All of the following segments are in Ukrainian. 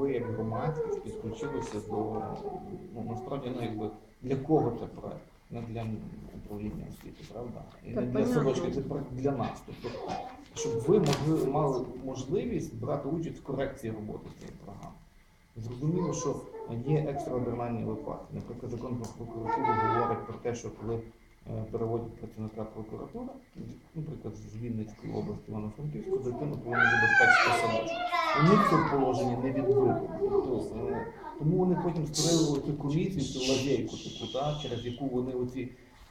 ви як громадськість підключилися до ну насправді ну якби для кого це проект? Не для управління освіти, правда? І не для садочка, це проект для нас. Тобто, щоб ви могли мали можливість брати участь в корекції роботи цієї програми. Зрозуміло, що є екстраординарні випадки. Наприклад, закон про прокуратуру говорить про те, що коли е, переводять працівника прокуратури, наприклад, з Вінницької області Івано-Франківську, дитину повинні забезпечити садочок. У них це положення не відбито. Тобто, е, тому вони потім створили цю комісію, цю лазейку таку, та, через яку вони оці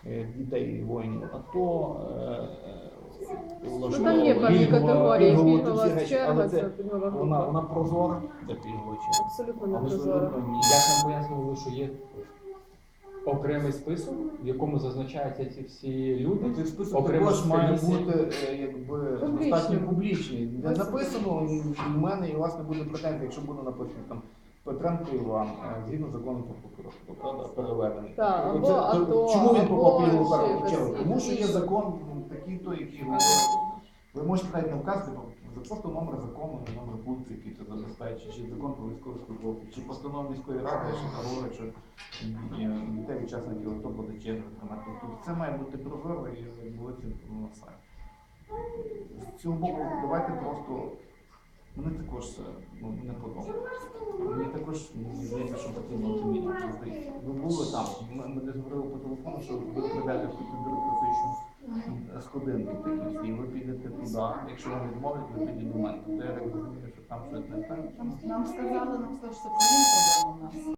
е, дітей воїнів АТО. е, Ну, там є певні категорії, пільгова, пільгова черга, це це пільгова вона, група. вона прозора для пільговичів. Абсолютно не Але прозоро. абсолютно ні. Як нам пояснювали, що є окремий список, в якому зазначаються ці всі люди. Цей список Окремо також має бути е. Достатньо публічний. Де написано, і в мене і у вас не буде претензій, якщо буде написано там Петренко Іван, е, згідно закону про прокуратуру, правда, переведений. Так, або Оце- АТО, чому він попав під ще першу чергу? Тому що є закон ну, такий то, який говорить. Ви можете навіть не вказати за просто номер закону, номер пункту, який це забезпечує, чи закон про військових службовців, чи постанова міської ради, що говорить, що дітей учасників АТО буде тримати. Тобто це має бути прозоро і було це на сайті. З цього боку, давайте просто. Мене також це ну, не подобається. Мені також мені здається, що потрібно це Ви були там, ми, ми десь говорили по телефону, що ви прийдете в бюрократичну сходинку такі, і ви підете туди. Якщо вам відмовлять, ви підете до мене. Тобто я так розумію, що там щось не так. Нам, сказали, нам сказали, що це проблема у нас.